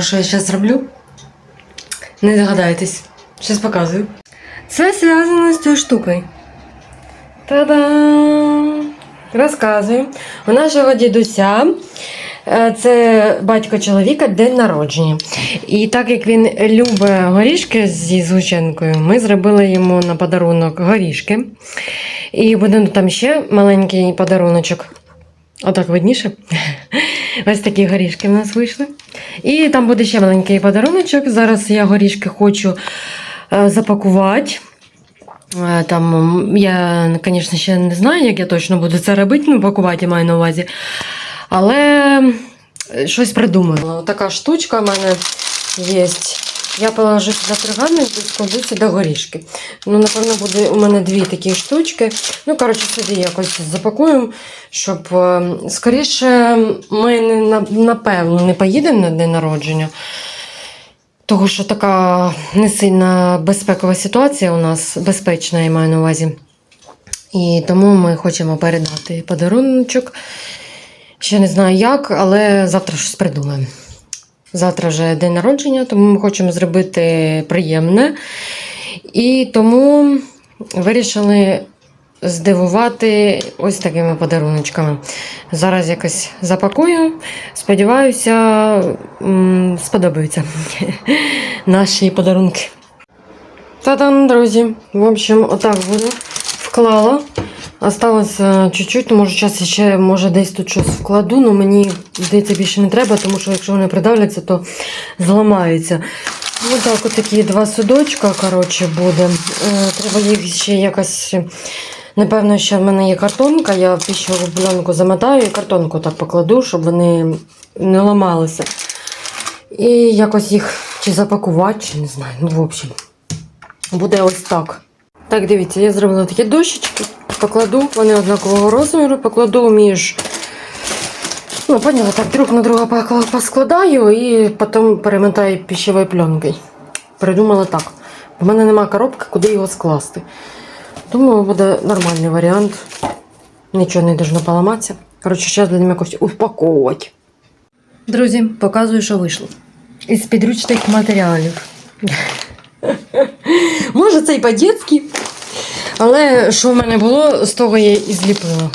Покажу, що я зараз зроблю? Не догадаєтесь. Зараз показую. Це зв'язано з цією штукою. Та-дам! Розказую. У нашого дідуся е, це батько чоловіка день народження. І так як він любить горішки зі згущенкою, ми зробили йому на подарунок горішки. І буде там ще маленький подаруночок. Отак видніше. Ось такі горішки в нас вийшли. І там буде ще маленький подаруночок. Зараз я горішки хочу е, запакувати. Е, Там я, звісно, ще не знаю, як я точно буду це робити, ну, пакувати маю на увазі. Але щось придумаю. Така штучка в мене є. Я положу сюди тригани і складу сюди горішки. Ну, напевно, буде у мене дві такі штучки. Ну, коротше, сюди якось запакуємо, щоб е, скоріше ми не, напевно не поїдемо на день народження. Того, що така не сильна безпекова ситуація у нас, безпечна, я маю на увазі. І тому ми хочемо передати подаруночок. Ще не знаю як, але завтра щось придумаємо. Завтра вже день народження, тому ми хочемо зробити приємне. І тому вирішили здивувати ось такими подаруночками. Зараз якось запакую. Сподіваюся, сподобаються наші подарунки. Та-дам, друзі. В общем, отак буде. Вклала. Осталось е, чуть-чуть, то може зараз ще може десь тут щось вкладу, але мені здається більше не треба, тому що якщо вони придавляться, то зламаються. Ось так от два судочка, коротше, буде. Е, Треба їх ще якось. Напевно, ще в мене є картонка, я піщову пленку замотаю і картонку так покладу, щоб вони не ламалися. І якось їх чи запакувати, чи не знаю. Ну, в общем, буде ось так. Так, дивіться, я зробила такі дощечки, покладу, вони однакового розміру, покладу між. Ну, поняла, так друг на друга поскладаю і потім перемотаю пищевою пленкою. Придумала так. У мене немає коробки, куди його скласти. Думаю, буде нормальний варіант. Нічого не должно поламатися. Коротше, зараз будемо якось упаковувати. Друзі, показую, що вийшло. Із підручних матеріалів. Може, це і по-дєцьки, але що в мене було, з того я і зліпила.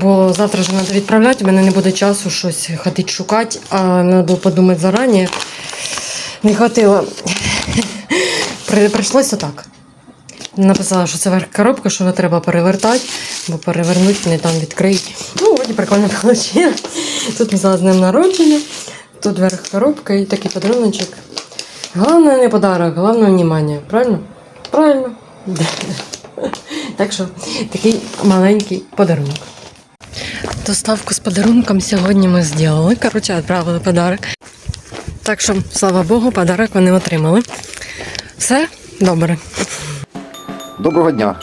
Бо завтра ж треба відправляти, у мене не буде часу щось ходити шукати, а треба подумати зарані. Не хватило. Прийшлося так. Написала, що це верх коробка, що не треба перевертати, бо перевернуть вони там відкриють. Ну, вроді прикольно вийшло. Тут написала з днем народження, тут верх коробка і такий подаруночок. Головне не подарок, головне внимание. Правильно? Правильно. Так що такий маленький подарунок. Доставку з подарунком сьогодні ми зробили. Коротше, відправили подарок. Так що, слава Богу, подарок вони отримали. Все добре. Доброго дня.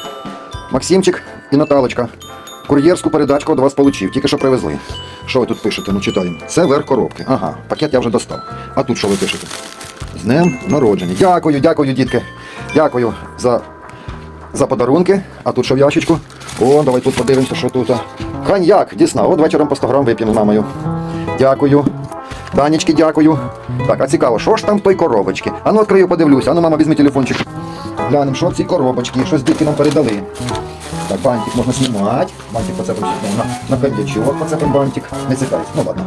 Максимчик і Наталочка. Кур'єрську передачку від вас получив, тільки що привезли. Що ви тут пишете? Ну читаємо. Це верх коробки. Ага, пакет я вже достав. А тут що ви пишете? Днем народження. Дякую, дякую, дітки. Дякую за, за подарунки. А тут що в ящичку? О, давай тут подивимося, що тут. Коньяк, дійсно. От вечором по 100 грам вип'ємо з мамою. Дякую. Данечки, дякую. Так, а цікаво, що ж там в той коробочці? Ану, відкрию, подивлюся. Ану, мама, візьми телефончик. Глянемо, що в цій коробочці, щось дітки нам передали. Так, бантик можна знімати. Бантик поцепимо на, на коньячок, поцепимо бантик. Не цікавить. Ну ладно.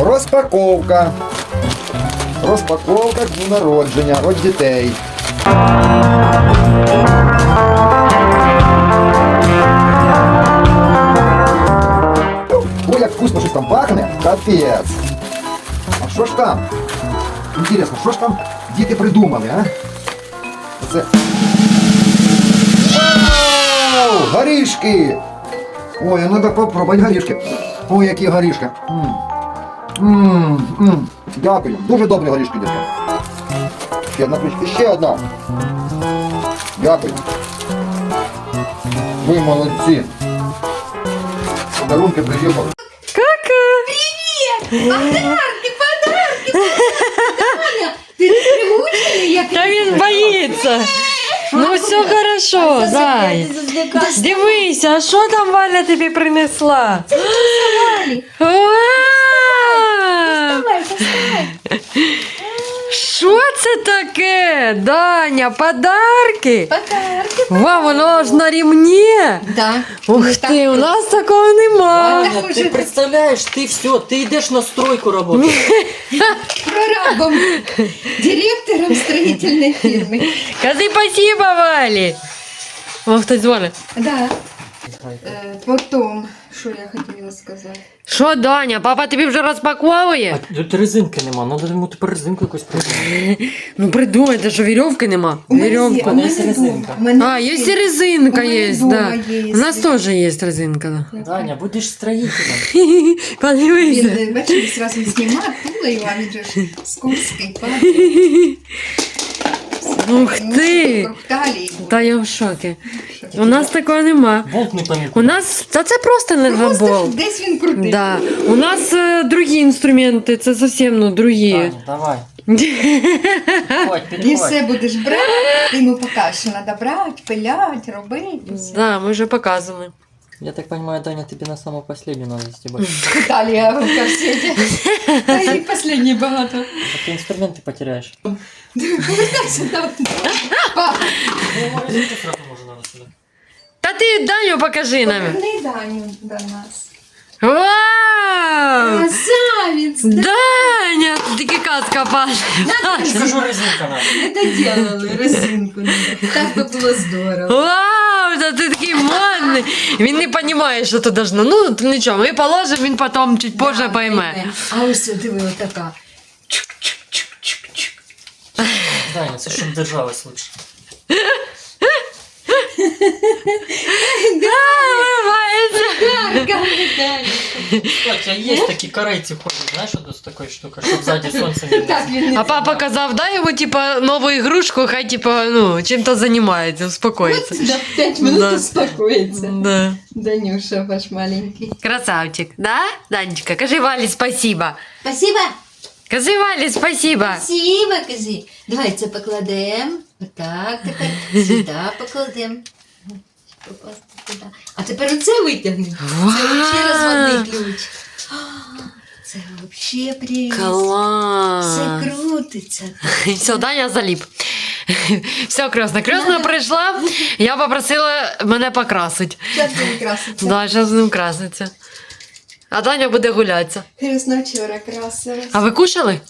Розпаковка. Розпаковка дню народження від дітей. Ой, як вкусно щось там пахне. Капець. А що ж там? Інтересно, що ж там діти придумали, а? Це. Вау! Горішки! Ой, треба попробувати горішки. Ой, які горішки. М. М, м. Дякую. Дуже добрі горішки, дітки. Ще одна ключка, ще одна. Дякую. Ви молодці. Подарунки приїхали. Подарки, подарки, Таня, ти не пригучений, як Та він боїться. Ну все хорошо, зай. Дивися, а що там Валя тобі принесла? Валі. Що це таке? Даня, подарки? Подарки. Ва, воно ж на рівні. Да. Ух ти, у нас такого нема. Аня, ти представляєш, ти все, ти йдеш на стройку роботи. Прорабом, директором строїтельної фірми. Кажи спасибо, Валі. Вам хтось дзвонить? Да. Е, що я хотіла сказати. Що, Даня, папа тобі вже розпаковує? А тут резинки нема, надо йому тепер резинку якусь придумати. Ну придумайте, що вірьовки нема. У мене є- Вірьовку. у мене резинка. дома, А, є і резинка У мене є, дома да. є У нас теж є резинка, да. Даня, будеш строителем. Подивися. Він, бачиш, зразу знімає пулею, а він же ж з падає. Ух ти! Та я в шокі. У нас такого нема. Болт не пам'ятаю. У нас та це просто не Просто ж десь він крутий. Да. У нас е, другі інструменти, це зовсім ну другі. Даня, давай. Підходь. все будеш брати, ти йому покажеш, що треба брати, пилять, робити. Да, ми вже показували. Я так понимаю, Даня, тебе на самую последнюю надо стебать. Талія в корсеті. Та й останні багато. А ты инструменты потеряешь. Повертайся до Папа, Ну, резинку сразу можно надо сюда. Та ти Даню покажи нам. поверни Даню до нас. Вау! Красавець! Даня, тільки казка паша. Скажу, резинка надо. Не доделали резинку. Так би було здорово. Вау, та ти такий модний. Він не розуміє, що то должно. Ну, то нічого, ми положимо, він потім чуть позже пойме. А ось диви, отака. Даня, це щоб держалась лучше. Кстати, а есть такие корейцы ходят, знаешь, вот с такой штукой, чтобы сзади солнце не Так він не А папа казав, дай йому, типа, нову ігрушку, хай, типа, ну, чим-то займається, успокоїться. на 5 минут Да. успокоїться. Да. Данюша ваш маленький. Красавчик, да, Данечка? Кажи Валі спасибо. Спасибо. Кажи Валі спасибо. Спасибо, кажи. Давай це покладемо. Отак тепер сюди покладемо. Попасти туди. А тепер оце витягни. Це взагалі розводний ключ. А, Це взагалі прелість. Клас. Все крутиться. Все, Даня заліп. Все, красна. Красна прийшла, я попросила мене покрасити. Краситься. Да, зараз з ним краситься. А Даня буде гулятися. Красно вчора красилась. А ви кушали?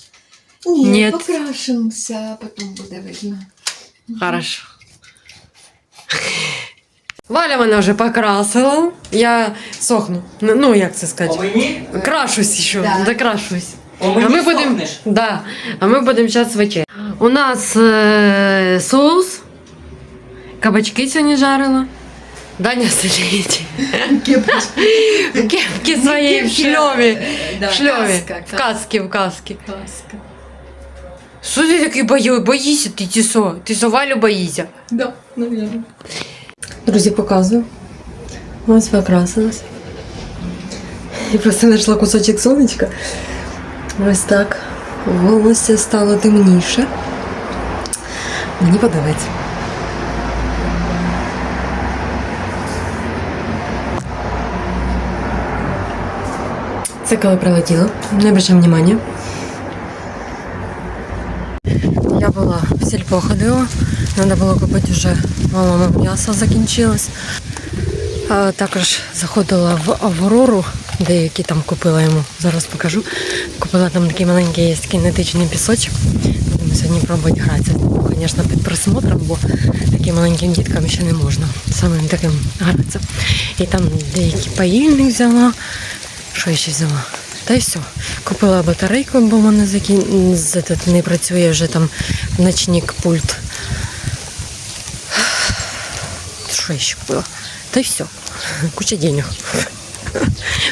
Ні, Ні. покрашимося, а потім буде видно. Хорошо. Валя мене вже покрасила. Я сохну. Ну, Ну, як це сказати? мені? Крашусь ще, Да. докрашусь. О, А ми будемо да, а ми будемо зараз вечеряти. У нас е, соус, кабачки сьогодні жарила. Даня сидить. В кепці своєї в шльові. Да, В шльові. каска, В касці, в. Каска. Що ти такий? Боїшся ти що? Ти що Валю боїшся? Да, наверное. Друзі, показую. Ось покрасилась. Я просто знайшла кусочок сонечка. Ось так. Волосся стало темніше. Мені подобається. Це коли прилетіло. Не обращай внимання. Я була в сільпо ходила. Треба було купити вже малому м'ясо закінчилось. А також заходила в Аврору, деякі там купила йому. Зараз покажу. Купила там такий маленький є кінетичний пісочок. Будемо сьогодні пробувати гратися. Звісно, під присмотром, бо таким маленьким діткам ще не можна самим таким гратися. І там деякі паїльник взяла. Що я ще взяла? Та й все. Купила батарейку, бо в мене закін... не працює вже там ночник пульт. Що я ще купила? Та й все. Куча денег.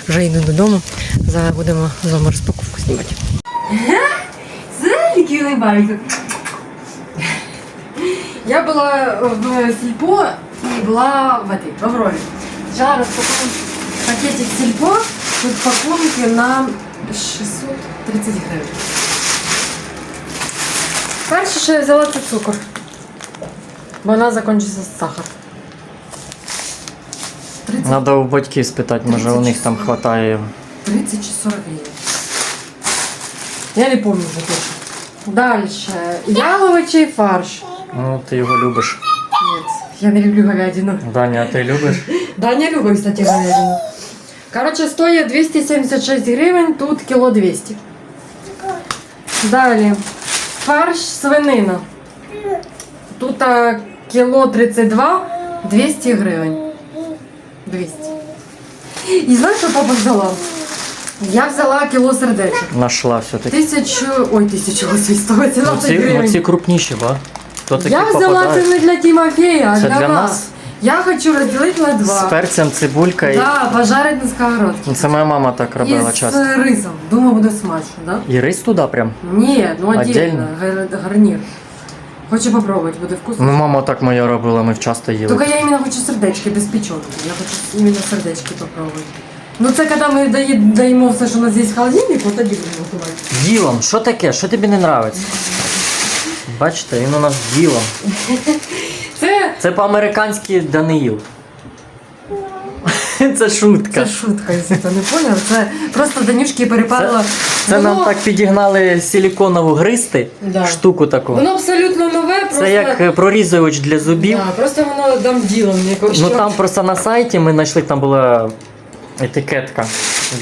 Вже йду додому. Зараз будемо з вами розпаковку знімати. Улыбаюся. Я була в сільпо і була в, этой, в Аврорі. Зараз розпакуємо пакетик сільпо. Тут пакунки на 630 гривень. Перше, що я взяла, це цукор. Бо вона закінчиться сахар. 30, Надо у батьків спитати, може у них там хватає. 30 чи 40 гривень. Я не помню вже точно. Далі. Яловичий фарш. Ну, ти його любиш. Нет, я не люблю говядину. Даня, а ти любиш? Даня любить, кстати, говядину. Короче, стоїть 276 гривень, тут кіло 200. Далі. Фарш свинина. Тут а, кіло 32, 200 гривень. 200. І знаєш, що папа взяла? Я взяла кіло сердечок. Нашла все-таки. Тисячу, ой, тисячу, ось 118 Оці, гривень. оці крупніші, ба? То такі Я взяла це попадають. не для Тимофея, а Це для, для нас? Я хочу розділити на З два. перцем, цибулька і. Да, пожарить на сковородці. Ну, Це моя мама так І робила з часто. рисом. Думаю, буде смачно, да? І рис туди прям. Ні, ну Отдельно? отдельно, гар- гарнір. Хочу попробувати, буде вкусно. Ну, мама так моя робила, ми часто їли. Только я именно хочу сердечки без печенки. Я хочу именно сердечки попробовать. Ну це коли ми дої- доїмо все, що у нас є в холодильнику, тоді будемо готувати. Ділом, що таке? Що тобі не подобається? Бачите, він у нас ділом. Це, Це по-американськи Даниїл. Це шутка. це шутка, якщо ти не поняв. Це просто Данюшки перепадало. Це нам Воно- так підігнали силіконову гристи, Да. штуку таку. Воно абсолютно просто... Це як е, прорізувач для зубів. Да, просто воно дам ділом якось. Ну там просто на сайті ми знайшли, там була етикетка.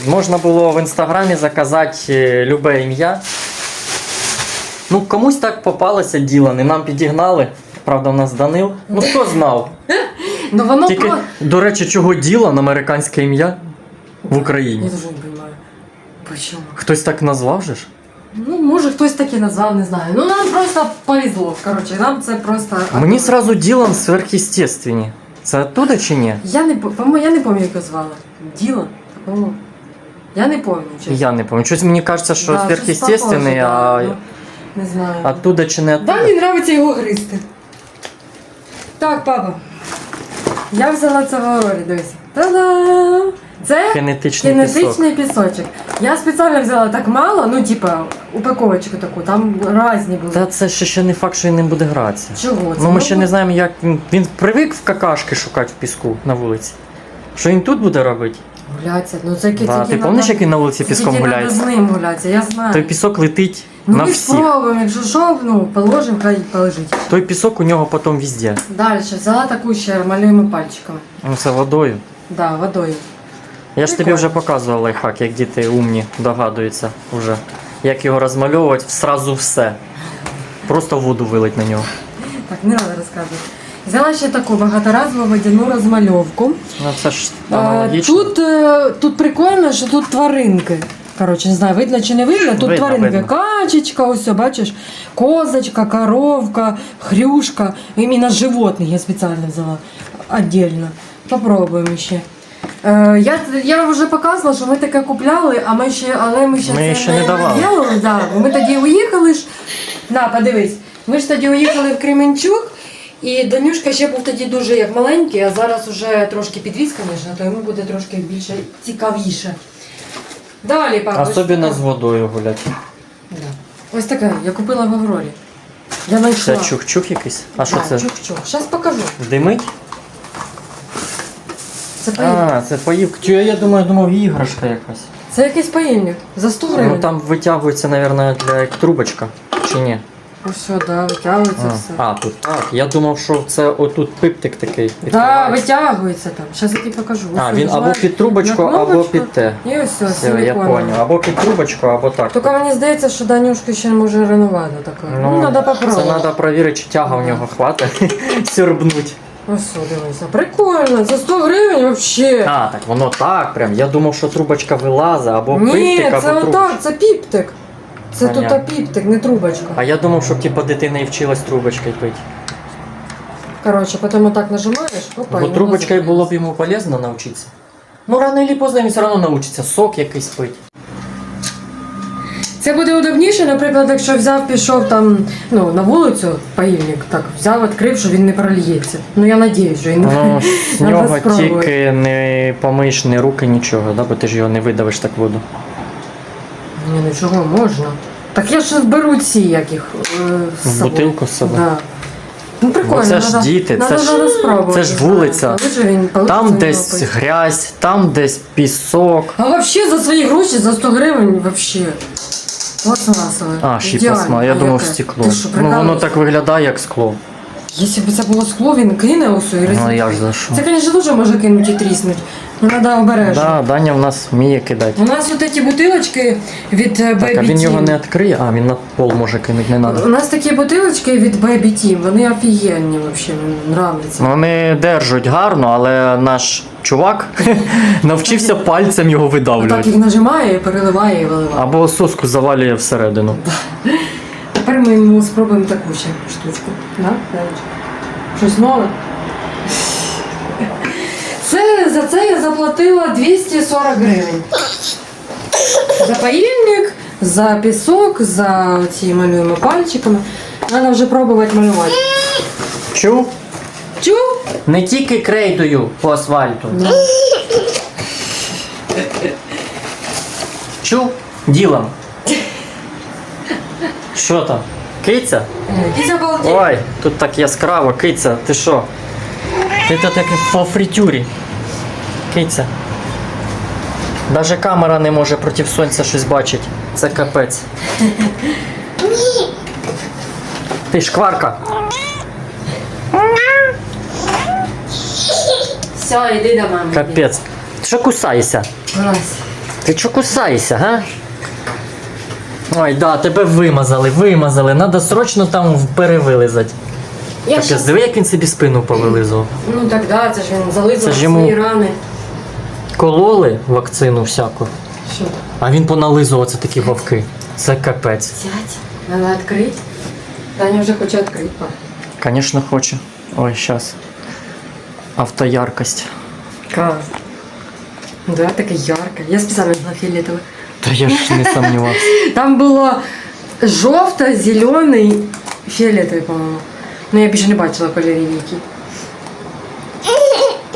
Можна було в інстаграмі заказати е, любе ім'я. Ну, комусь так попалося діло, і нам підігнали. Правда, у нас Данил. Ну хто знав? Ну воно Тільки, про... до речі, чого діло на американське ім'я в Я Україні? дуже не розумію. Хтось так назвав же ж? Ну, може, хтось таки назвав, не знаю. Ну, нам просто повезло. Коротше, нам це просто. Мені сразу ділом сверхъестественні. Це оттуда чи ні? Я не по- по-моєму, я не пам'ятаю, як звали. По-моєму. Я не пам'ятаю. Я не пам'ятаю. Щось мені кажеться, що Да, сверхъестественний, похоже, а да, ну, Не знаю. оттуда чи не оттуда. Да, мені подобається його гризти. Так, папа. Я взяла це в Аврорі, дивись. Та-дам! Це Генетичний генетичний пісочок. Я спеціально взяла так мало, ну, типа, упаковочку таку, там різні були. Та це ще, ще не факт, що він не буде гратися. Чого це? Ну ми ще не знаємо, як він. Він привик в какашки шукати в піску на вулиці. Що він тут буде робити? Гуляться, ну це тільки Да, тільки ти надо- пам'ятаєш, як він на вулиці піском надо гуляється? з ним гуляться, я знаю. Той пісок летить ну, на ми всіх. спробуємо, якщо що, ну, положимо, хай полежить. Той пісок у нього потім везде. Далі, взяла таку ще малюємо пальчиками. Ну це водою. Да, водою. Я ж тобі вже показував лайфхак, як діти умні догадуються вже. Як його розмальовувати, сразу все. Просто воду вилить на нього. Так, не треба розказувати. Взяла ще таку багаторазову водяну розмальовку. Ну це ж аналогічно. тут, е, тут прикольно, що тут тваринки. Коротше, не знаю, видно чи не видно. Тут Видно, тваринки. видно. Качечка, ось, бачиш, козочка, коровка, хрюшка. Іменно животних я спеціально взяла отдельно. Попробуємо ще. Е, я, я вже показувала, що ми таке купляли, а ми ще, але ми ще Ми це ще не давали. делали, да. бо Ми тоді уїхали ж. На, подивись. Ми ж тоді уїхали в Кременчук, і Данюшка ще був тоді дуже як маленький, а зараз уже трошки підріс, звісно, то йому буде трошки більше цікавіше. Далі, папа. Особливо з водою гуляти. Да. Ось таке, я купила в Аврорі. Я Це знайшла. чух-чух якийсь? А що це? Чух-чух. Зараз покажу. Димить? Це паїльник. А, це поївка. Чу, я думаю, думав, іграшка якась. Це якийсь паїльник. За 100 гривень. Ну там витягується, мабуть, для як трубочка. Чи ні? Ось все, да, витягується А, все. а, тут так. Я думав, що це отут пиптик такий. Да, відкривається. витягується там. Зараз я тобі покажу. А, Ось він або нажимаєш під трубочку, на або кнопочку, під те. І ось все, Все, я силіконове. понял. Або під трубочку, або так. Тільки мені здається, що Данюшки ще може рановато таке. Ну, треба це попробувати. треба перевірити, чи тяга у нього хватить сюрбнуть. Ось дивися. Прикольно, за 100 гривень взагалі. А, так воно так прям. Я думав, що трубочка вилазить, або Ні, пиптик, або це трубочка. отак, це піптик. Це тут Понятно. а піптик, не трубочка. А я думав, щоб типу, дитина і вчилась трубочкою пити. Коротше, потім отак нажимаєш, опа. Бо і трубочкою було б йому полезно навчитися. Ну, рано чи поздно він все одно навчиться. Сок якийсь пить. Це буде удобніше, наприклад, якщо взяв, пішов там ну, на вулицю, паївник, так, взяв, відкрив, що він не проліється. Ну я надіюсь, що він Ну, з нього тільки не помиєш ні руки, нічого, да? бо ти ж його не видавиш так воду. Ні, ну чого можна. Так я ж беру ці яких. Е, В бутилку з собою. Да. Ну прикольно. Бо це ж надо- діти, надо, це ж- надо це ж вулиця. Він Там десь пить. грязь, там десь пісок. А взагалі за свої гроші, за 100 гривень, взагалі. Пластмасове. А, ще й Ідеально. пластмас. Я думав яке? стекло. Ти що, ну воно прикалуєшся? так виглядає, як скло. Якщо б це було скло, він кине усю і Ну розіб'є. я ж за що. Це, звісно, дуже може кинути і тріснути. Ну, треба обережно. Да, Даня в нас вміє кидати. У нас от ці бутилочки від е, Так, а Baby він його Team. не відкриє, а він на пол може кинути, не У треба. нас такі бутилочки від Baby Team, вони офігенні взагалі, мені нравляться. Вони держать гарно, але наш чувак навчився пальцем його Так видавлювати. їх нажимає, переливає і виливає. Або соску завалює всередину. Тепер ми йому спробуємо таку ще штучку. Да? Щось нове? Це, за це я заплатила 240 гривень. За паїльник, за пісок, за ці малюємо пальчиками. Треба вже пробувати малювати. Чув? Чу? Не тільки крейдою по асфальту. Чув? Ділом. Що там? Киця? Якийсь обалдеть. Ой, тут так яскраво, киця, ти що? Ти тут як по фритюрі. Киця. Даже камера не може проти сонця щось бачити. Це капець. Ти шкварка. Все, йди до мами. Капець. Ти що кусаєшся? Ти що кусаєшся, га? Ой, да, тебе вимазали, вимазали. Надо срочно там перевилизати. Я Капець, щас... диви, як він собі спину повилизував. Ну так да, це ж він зализав Це свої йому- рани. Кололи вакцину всяку, Що? а він понализував це такі вовки. Це капець. Сядь. Надо відкрити. Таня вже хоче відкрити. Звісно, хоче. Ой, щас. Автояркость. Клас. Да, таке ярке. Я спеціально взяла фіолетове. Та я ж не сумнівався. Там було жовто, зелений, фіолетовий, по-моєму. Ну я більше не бачила кольорів які.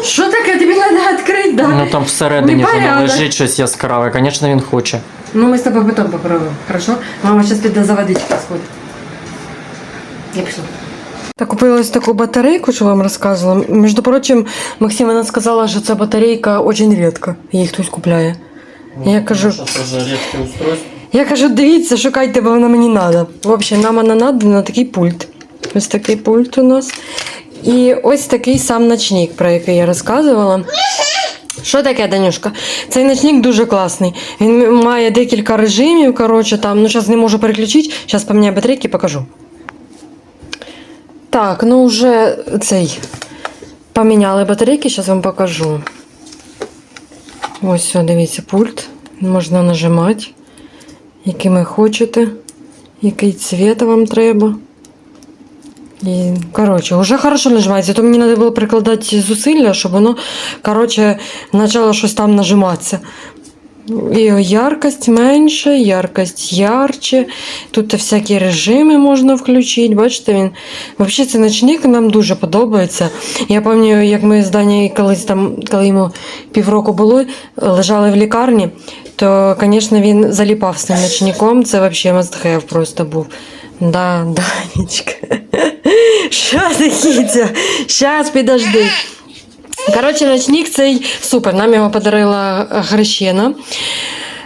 Що таке? Тобі треба відкрити, да? Ну там всередині воно Непорядок. лежить щось яскраве. Звісно, він хоче. Ну, ми з тобою потім попробуємо, хорошо? Мама зараз піде за водички сходить. Я пішла. Так, купила ось таку батарейку, що вам розказувала. Між прочим, Максим вона сказала, що ця батарейка дуже рідко. Її хтось купляє. Я кажу, Що це за рідке устройство? я кажу, дивіться, шукайте, бо вона мені треба. В общем, нам вона треба на такий пульт. Ось такий пульт у нас. І ось такий сам ночник, про який я розказувала. Що таке, Данюшка? Цей ночник дуже класний. Він має декілька режимів. Коротше, там, ну зараз не можу переключити. Зараз поміняю батарейки покажу. Так, ну вже цей. Поміняли батарейки, зараз вам покажу. Ось, дивіться, пульт. Можна нажимати, який ви хочете, який цвіт вам треба. І, коротше, вже хорошо нажимається, то мені треба було прикладати зусилля, щоб воно, коротше, почало щось там нажиматися. Яркость менше, яркость ярче. Тут всякі режими можна включити. Бачите, він. Взагалі, цей ночник нам дуже подобається. Я пам'ятаю, як ми з Данією колись там, коли йому півроку було, лежали в лікарні, то, звісно, він заліпав з цим ночником. Це взагалі have просто був. Да, Данечка. Що ти, Кітя? Щас підожди. Коротше, ночник цей супер. Нам його подарила Грещена.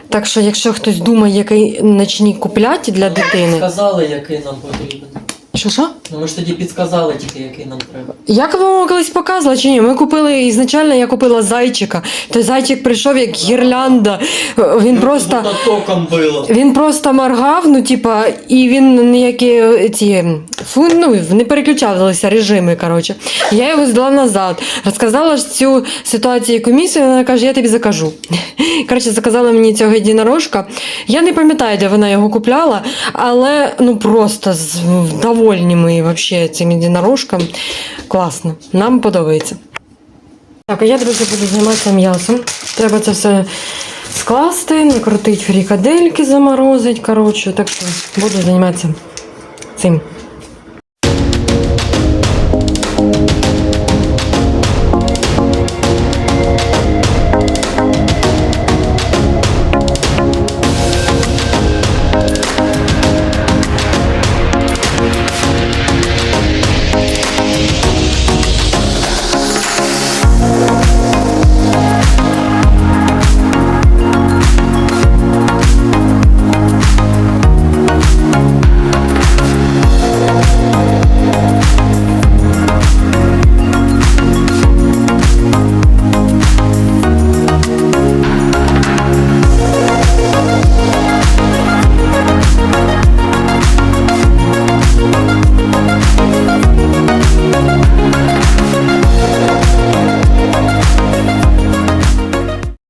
Так що, якщо хтось думає, який ночник купляти для дитини. Сказали, який нам потрібен. Що що? Ну ми ж тоді підсказали тільки, який нам треба. Як вам колись показувала чи ні? Ми купили ізначально я купила зайчика. Той зайчик прийшов як гірлянда. Він просто. током було. Він просто моргав, ну типа, і він ніякі ці фу, ну, не переключалися режими. Коротше. Я його здала назад. Розказала ж цю ситуацію комісію, вона каже, я тобі закажу. Коротше, заказала мені цього єдинорожка. Я не пам'ятаю, де вона його купляла, але ну просто з- довольні ми вообще цим єдинорожком. Класно. Нам подобається. Так, а я, друзі, буду займатися м'ясом. Треба це все скласти, накрутити фрікадельки, заморозити. Коротше, так що буду займатися цим.